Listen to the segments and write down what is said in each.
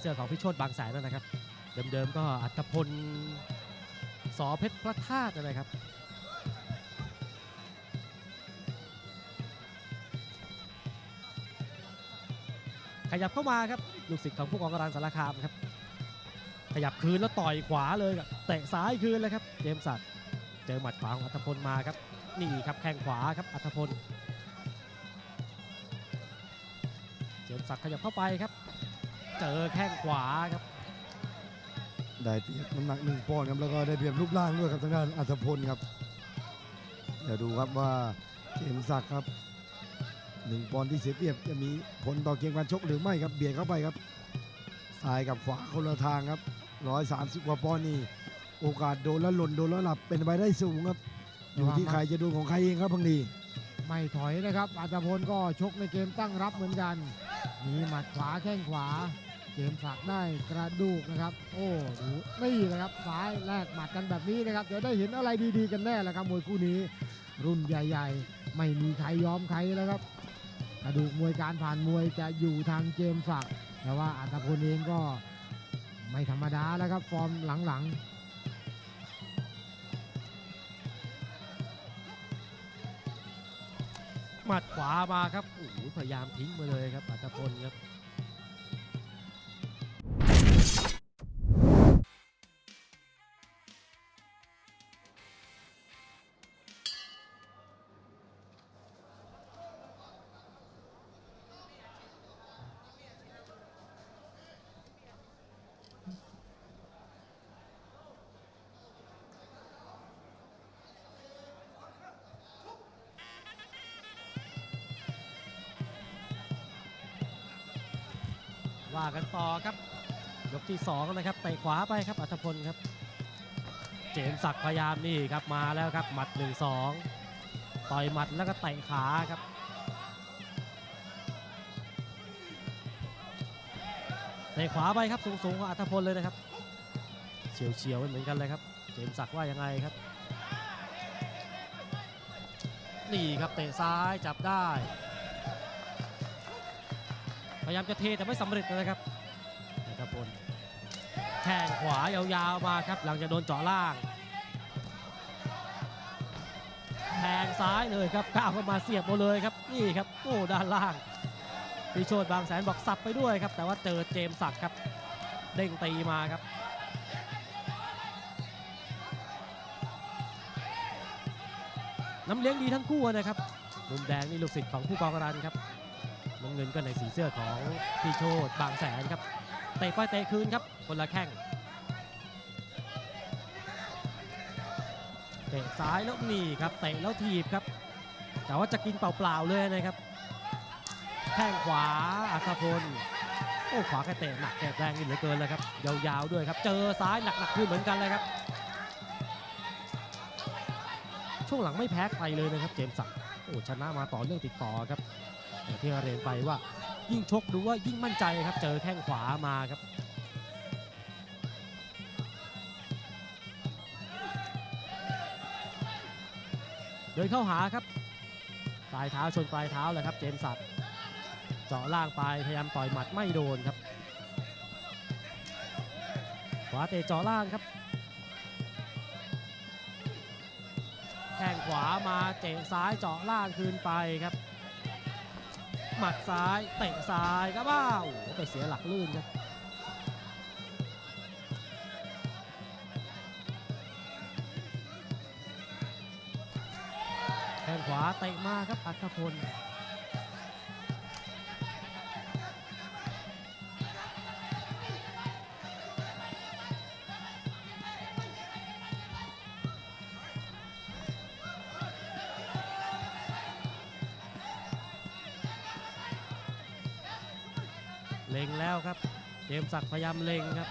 เสื้อของพี่โชตบางแสนนั่นนะครับ เดิมๆก็อัตพลสอเพชรพระธาตุนะครับขยับเข้ามาครับลูกศิษย์ของผู้กองกำลังสารคามครับ ขยับคืนแล้วต่อยขวาเลยครับเตะซ้ายคืนเลยครับเจมส์ศักดิ์เจอหมัดขวาของอัตพลมาครับนี่ครับแข้งขวาครับอัตพลเจมส์ศักขยับเข้าไปครับ เจอแข้งขวาครับ ได้เปรียบน้ำหนักหนึ่งปอนด์ครับแล้วก็ได้เปรียบรูปร่างด้วยครับทางด้านอัศพลครับเดี๋ยวดูครับว่าเกมศักดิ์ครับหนึ่งปอนด์ที่เสียเปรียบจะมีผลต่อเกมการชกหรือไม่ครับเบียดเข้าไปครับซ้ายกับขวาคนละทางครับร้อยสามสิบกว่าปอนด์นี่โอกาสโดนแล้วหล่นโดนแล้วหลับเป็นไปได้สูงครับ อยู่ที่ใครจะโดนของใครเองครับบางทีไม่ถอยนะครับอัตพลก็ชกในเกมตั้งรับเหมือนกัน มีหมัดขวาแข้งขวา เกมสักได้กระดูกนะครับ โอ้ดูนี่นะครับซ้ายแลกหมัดกันแบบนี้นะครับ เดี๋ยวได้เห็นอะไรดีๆกันแน่แหละครับมวยคู่นี้ รุ่นใหญ่ ๆ ไม่มีใครยอมใครแล้วครับ กระดูกมวยการผ่านมวยจะอยู่ทางเกมสักแต่ว่าอัตพลเองก็ไม่ธรรมดาแล้วครับ ฟอร์มหลังๆหมัดขวามาครับโอ้โหพยายามทิ้งมาเลยครับอัตพลครับ ว่ากันต่อครับ ยกที่2นะครับเตะขวาไปครับอัตพลครับ เจมส์ศักดิ์พยายามนี่ครับมาแล้วครับหมัด 1 2 ต่อยหมัดแล้วก็เตะขาครับเตะขวาไปครับสูงๆของอัตพลเลยนะครับเฉียวๆเหมือนกันเลยครับ เจมส์ศักดิ์ว่ายังไงครับ นี่ครับเตะซ้ายจับได้ พยายามจะเทแต่ไม่สำเร็จนะครับนะครับบนแข้งขวายาวๆมาครับ หลังจากโดนเจาะล่างแทงซ้ายเลยครับก้าวเข้ามาเสียบมาเลยครับนี่ครับโอ้ด้านล่างพี่โชดบางแสนบอกสับไปด้วยครับ แต่ว่าเจอเจมส์ศักดิ์ครับ เด้งตีมาครับน้ำเลี้ยงดีทั้งคู่นะครับมุมแดงนี่ลูกศิษย์ของผู้กองรันครับ น้ำเงินก็ในสีเสื้อของพี่โชตบางแสนครับเตะไปเตะคืนครับคนละแข้งเตะซ้ายแล้วหนีครับเตะแล้วถีบครับ แต่ว่าจะกินเปล่าๆเลยนะครับแข้งขวาอัคพลโอ้ขวาแกเตะหนักแกแรงนี่เหลือเกินเลยครับยาวๆด้วยครับ เจอซ้ายหนักๆคืนเหมือนกันเลยครับ ช่วงหลังไม่แพ้ใครเลยนะครับเจมส์ศักโอ้ชนะมาต่อเนื่องติดต่อครับ อย่างที่เรียนไปว่ายิ่งชกดูว่ายิ่งมั่นใจครับเจอแข้งขวามาครับเดินเข้าหาครับ ปลายเท้าชนปลายเท้าเลยครับเจมส์สัตว์เจาะล่างไปพยายามต่อยหมัดไม่โดนครับขวาเตะเจาะล่างครับแข้งขวามาเตะซ้ายเจาะล่างคืนไปครับ หมัดซ้ายเตะซ้ายครับว้าวโอ้ไปเสียหลักลื่นครับแข้งขวาเตะมาครับอัธพล เล็งแล้วครับเจมส์ศักดิ์พยายามเล็งครับ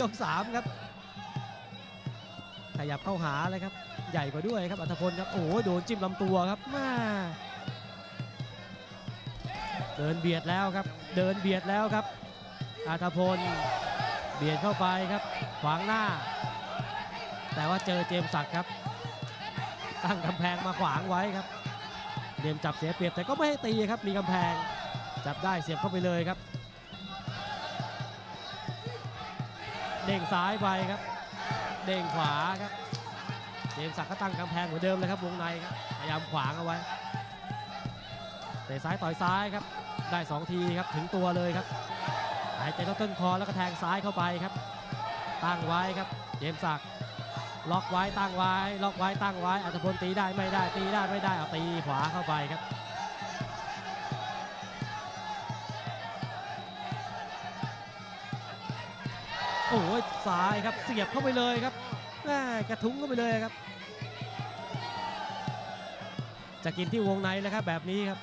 ยกสามครับ ขยับเข้าหาเลยครับ ใหญ่กว่าด้วยครับอัธพลครับ โอ้โหโดนจิ้มลำตัวครับมาเดินเบียดแล้วครับ เดินเบียดแล้วครับอัธพล เบียดเข้าไปครับ ขวางหน้า แต่ว่าเจอเจมสักครับ ตั้งกำแพงมาขวางไว้ครับเดมจับเสียเปรียบแต่ก็ไม่ให้ตีครับ มีกำแพง จับได้เสียบเข้าไปเลยครับ เด้งซ้ายไปครับ เด้งขวาครับเจมสักก็ตั้งกำแพงเหมือนเดิมเลยครับวงในครับพยายามขวางเอาไว้เตะซ้ายต่อยซ้ายครับ ได้สองทีครับถึงตัวเลยครับหายใจต้นต้นคอแล้วก็แทงซ้ายเข้าไปครับ ตั้งไว้ครับ เจมสักล็อกไว้ตั้งไว้ ล็อกไว้ตั้งไว้อัตพลตีได้ไม่ได้ตีได้ไม่ได้เอาตีขวาเข้าไปครับ โอ้ยซ้ายครับเสียบเข้าไปเลยครับแม่กระทุ้งเข้าไปเลยครับ จะกินที่วงในแล้วครับแบบนี้ครับ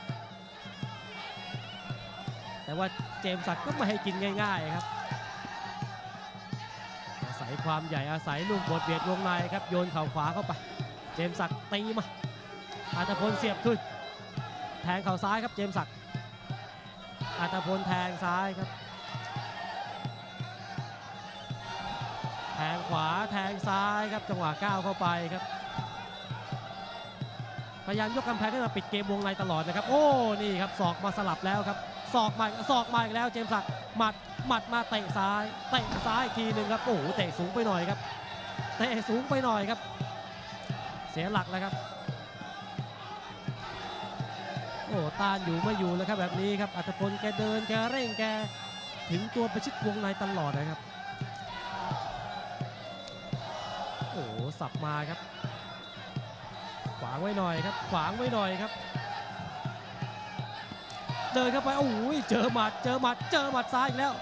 แต่ว่าเจมสักก็ไม่ให้กินง่าย ๆครับ อาศัยความใหญ่อาศัยลูกบดเบียดวงในครับโยนเข่าขวาเข้าไป เจมสักตีมาอัตพลเสียบขึ้น แทงเข่าซ้ายครับเจมสักอัตพลแทงซ้ายครับ แทงขวาแทงซ้ายครับจังหวะก้าวเข้าไปครับ พยายามยกกำแพงขึ้นมาปิดเกมวงในตลอดนะครับ โอ้นี่ครับศอกมาสลับแล้วครับศอกมาศอกมาอีกแล้วเจมส์ศักหมัดหมัดมาเตะซ้ายเตะซ้ายอีกทีหนึ่งครับโอ้โหเตะสูงไปหน่อยครับเตะสูงไปหน่อยครับ เสียหลักแล้วครับโอ้ต้านอยู่ไม่อยู่แล้วครับแบบนี้ครับอัตพลแกเดินแกเร่งแกถึงตัวประชิดวงในตลอดนะครับ สับมาครับ ขวางไว้หน่อยครับ ขวางไว้หน่อยครับ เดินเข้าไปโอ้โหเจอหมัด เจอหมัด เจอหมัดซ้ายอีกแล้ว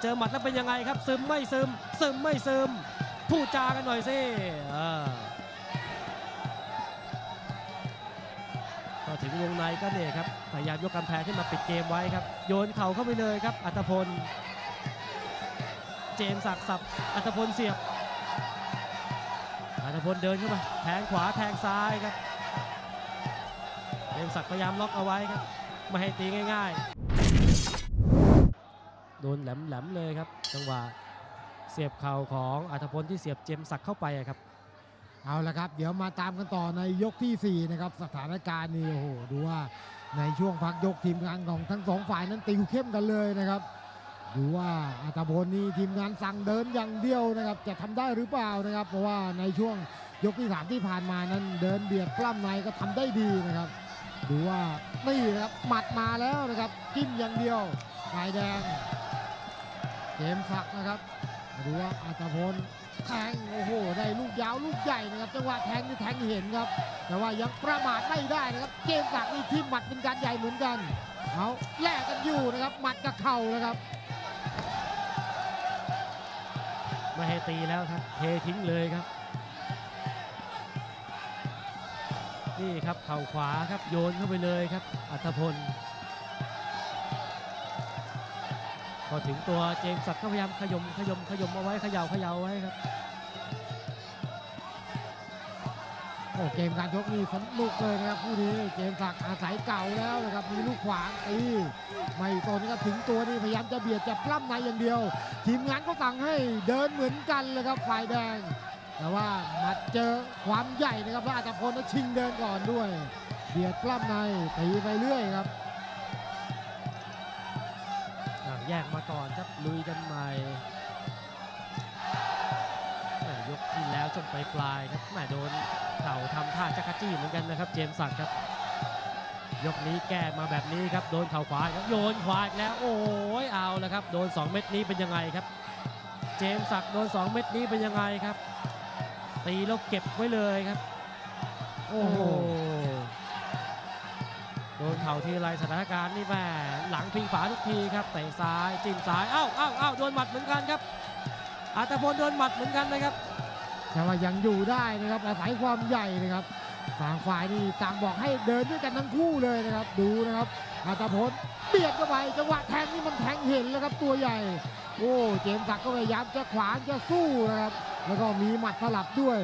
เจอหมัดแล้วเป็นยังไงครับ ซึมไม่ซึม ซึมไม่ซึม พูดจากันหน่อยสิเออก็ถึงวงในก็เนี่ยครับ พยายามยกกำแพงขึ้นมาปิดเกมไว้ครับ โยนเข่าเข้าไปเลยครับ อัตพล เจมสักสับ อัตพลเสียบ อัตพลเดินเข้ามาแทงขวาแทงซ้ายครับเจมส์ศักดิ์พยายามล็อกเอาไว้ครับ ไม่ให้ตีง่ายๆ โดนแหลมๆเลยครับ จังหวะเสียบเข่าของอัตพลที่เสียบเจมส์ศักดิ์เข้าไปครับ เอาละครับ เดี๋ยวมาตามกันต่อในยกทีสี่ 4 นะครับ สถานการณ์นี่โอ้โหดูว่าในช่วงพักยกทีมงานของทั้งสองฝ่ายนั้นติวเข้มกันเลยนะครับ ดูว่าอัตพลนี่ทีมงานสั่งเดินอย่างเดียวนะครับ จะทำได้หรือเปล่านะครับ เพราะว่าในช่วงยกที่สามที่ผ่านมานั้นเดินเบียดปล้ำในก็ทำได้ดีนะครับ ดูว่านี่นะครับหมัดมาแล้วนะครับจิ้มอย่างเดียวฝ่ายแดงเกมสักนะครับดูว่าอัตพลแทงโอ้โหได้ลูกยาวลูกใหญ่นะครับจังหวะแทงนี่แทงเห็นครับ แต่ว่ายังประมาทไม่ได้นะครับเกมสักนี่ทีมหมัดเป็นการใหญ่เหมือนกันเอาแลกกันอยู่นะครับหมัดกับเข่านะครับ ไม่ให้ตีแล้วครับ เททิ้งเลยครับ นี่ครับเข่าขวาครับโยนเข้าไปเลยครับ อัธพลพอถึงตัวเจมส์ศักดิ์ก็พยายามขยมขยมขยมเอาไว้ขย่าวขย่าไว้ครับ เกมการชกนี่สนุกเลยนะครับคู่นี้เกมศักอาศัยเก่าแล้วนะครับมีลูกขวางตีไม่ตนครับถึงตัวนี่พยายามจะเบียดจะปล้ำในอย่างเดียว ทีมงานก็สั่งให้เดินเหมือนกันเลยครับฝ่ายแดง แต่ว่ามาเจอความใหญ่นะครับแล้วอาจจะพลนั้นชิงเดินก่อนด้วย เบียดปล้ำในตีไปเรื่อยครับอะแยกมาก่อนครับลุยกันใหม่ ยกที่แล้วจนปลายปลายครับแม่โดนเข่าทำท่าจักรจี้เหมือนกันนะครับ เจมส์ศักครับ ยกนี้แก้มาแบบนี้ครับโดนเข่าขวาครับโยนขวาอีกแล้วโอ้ยเอาแล้วครับโดน 2 เม็ดนี้เป็นยังไงครับ เจมส์ศักโดน 2 เม็ดนี้เป็นยังไงครับ ตีแล้วเก็บไว้เลยครับ โอ้โหโดนเข่าทีไรสถานการณ์นี่แม่หลังพิงฝาทุกทีครับเตะซ้ายจิ้มซ้ายอ้าเอ้าเอ้าวโดนหมัดเหมือนกันครับอัตพลโดนหมัดเหมือนกันนะครับ แต่ว่ายังอยู่ได้นะครับอาศัยความใหญ่นะครับต่างฝ่ายนี่ต่างบอกให้เดินด้วยกันทั้งคู่เลยนะครับ ดูนะครับอาตาพลเบียดเข้าไปจังหวะแทงนี่มันแทงเห็นแล้วครับตัวใหญ่ โอ้เจมส์ศักดิ์ก็พยายามจะขวางจะสู้นะครับแล้วก็มีหมัดสลับด้วย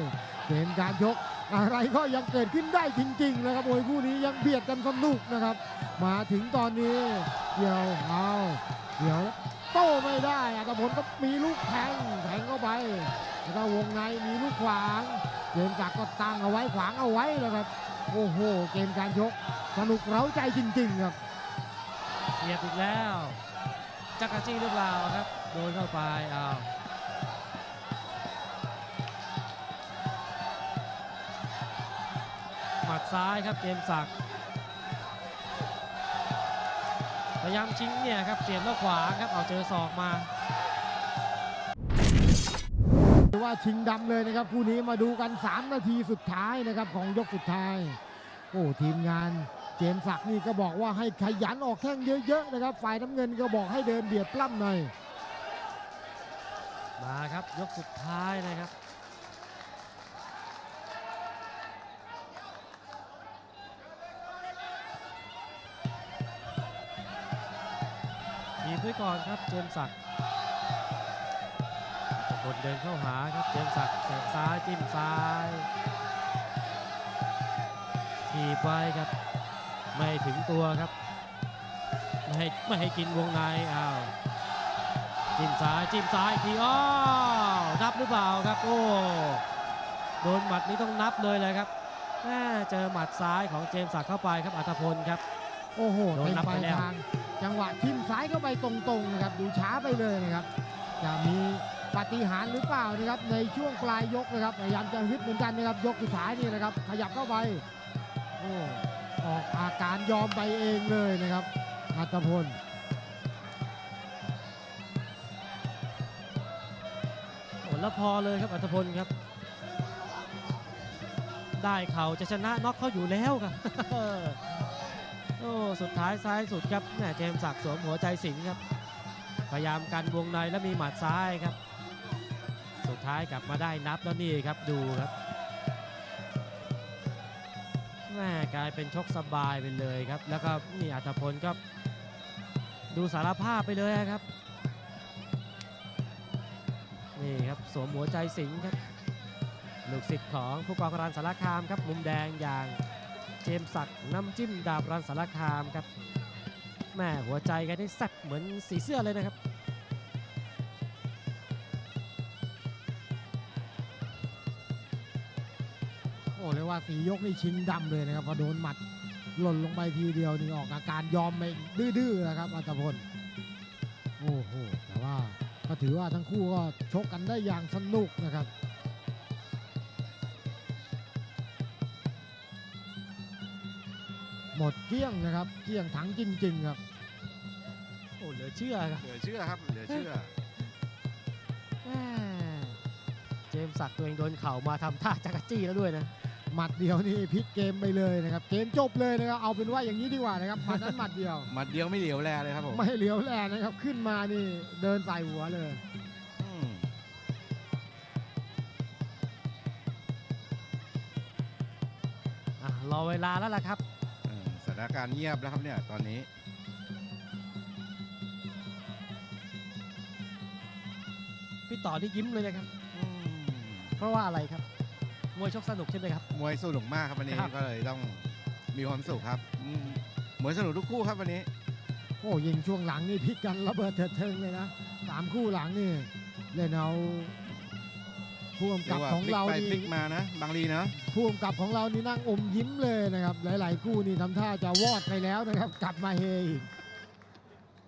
เกมการชกอะไรก็ยังเกิดขึ้นได้จริงๆนะครับมวยคู่นี้ยังเบียดกันสนุกนะครับ มาถึงตอนนี้เกี่ยวเอาเกี่ยวแล้ว ไม่ได้อัตพลก็มีลูกแทงแทงเข้าไปแล้วก็วงในมีลูกขวางเกมจักก็ตั้งเอาไว้ขวางเอาไว้แล้วครับโอ้โหเกมการชกสนุกเร้าใจจริง ๆ ครับเสียบอีกแล้วจักรจี้หรือเปล่าครับโดนเข้าไปอ้าวหมัดซ้ายครับเจมส์ศักดิ์ พยายามชิงเนี่ยครับเสียบแล้วขวาครับเอาเจอศอกมาหรือว่าชิงดำเลยนะครับคู่นี้มาดูกัน 3 นาทีสุดท้ายนะครับของยกสุดท้าย โอ้ทีมงานเจมส์ศักดิ์นี่ก็บอกว่าให้ขยันออกแข้งเยอะๆนะครับ ฝ่ายน้ำเงินก็บอกให้เดินเบียดปล้ำหน่อยมาครับยกสุดท้ายนะครับ ทีบไว้ก่อนครับเจมส์ศักดิ์ตะกนเดินเข้าหาครับเจมส์ศักดิ์เตะซ้ายจิ้มซ้ายทีบไว้ครับ ไม่ถึงตัวครับไม่ให้ไม่ให้กินวงในอ้าวจิ้มซ้ายจิ้มซ้ายอีกทีอ้าวนับหรือเปล่าครับโอ้โดนหมัดนี้ต้องนับเลยเลยครับแม่เจอหมัดซ้ายของเจมส์ศักดิ์เข้าไปครับอัธพลครับ โอ้โหโดนเต็มนับปไปลายแล้วทาง จังหวะทิมซ้ายเข้าไปตรงๆนะครับ ดูช้าไปเลยนะครับ จะมีปฏิหารหรือเปล่านะครับในช่วงปลายยกนะครับพยายามจะฮึดเหมือนกันนะครับ ยกสุดท้ายนี่นะครับ ขยับเข้าไปโอ้ออกอาการยอมไปเองเลยนะครับอัตพลโอ้แล้วพอเลยครับอัธพลครับ ได้เขาจะชนะน็อกเขาอยู่แล้วครับ โอ้สุดท้ายซ้ายสุดครับแม่เจมส์ศักดิ์สวมหัวใจสิงครับ พยายามกันวงในแล้วมีหมัดซ้ายครับ สุดท้ายกลับมาได้นับแล้วนี่ครับดูครับแม่กลายเป็นชกสบายไปเลยครับ แล้วก็นี่อัธพลก็ดูสารภาพไปเลยครับนี่ครับสวมหัวใจสิงครับลูกศิษย์ของผู้กองรันสารคามครับมุมแดงอย่าง จมส์ศักดิ์น้ำจิ้มดาบรันสารคามครับแม่หัวใจกันได้แซ่บเหมือนสีเสื้อเลยนะครับโอ้เรียกว่าสียกนี่ชิงดำเลยนะครับพอโดนหมัดหล่นลงไปทีเดียวนี่ออกอาการยอมไปดื้อๆนะครับอัตพลโอ้โหแต่ว่าก็ถือว่าทั้งคู่ก็ชกกันได้อย่างสนุกนะครับ หมดเกลี้ยงนะครับ เกลี้ยงถังจริง ๆ ครับ โอ้เหลือเชื่อครับเหลือเชื่อครับเหลือเชื่อ แม่เจมส์ศักดิ์ตัวเองโดนเข่ามาทำท่าจักรจี้แล้วด้วยนะ หมัดเดียวนี่พลิกเกมไปเลยนะครับ เกมจบเลยนะครับ เอาเป็นว่าอย่างนี้ดีกว่านะครับหมัดนั้นหมัดเดียว หมัดเดียวไม่เหลียวแลเลยครับผมไม่เหลียวแลนะครับ ขึ้นมานี่เดินใส่หัวเลย อืมอะรอเวลาแล้วล่ะครับเออส ถานการณ์เงียบแล้วครับเนี่ยตอนนี้ พี่ต่อนี่ยิ้มเลยนะครับอืมเพราะว่าอะไรครับ มวยชกสนุกใช่ไหมครับ มวยสนุกมากครับวันนี้ครับ ก็เลยต้องมีความสุขครับอืมมวยสนุกทุกคู่ครับวันนี้ โอ้ยิงช่วงหลังนี่พลิกกันระเบิดเถิดเทิงเลยนะสามคู่หลังนี่เล่นเอา ผู้กำเรีกัยบกว่าของพลิกเราไปนี่พลิกมานะบางรีนะผู้กำกับของเรานี่นั่งอมยิ้มเลยนะครับ หลาย ๆ คู่นี่ทำท่าจะวอดไปแล้วนะครับ กลับมาเฮอีก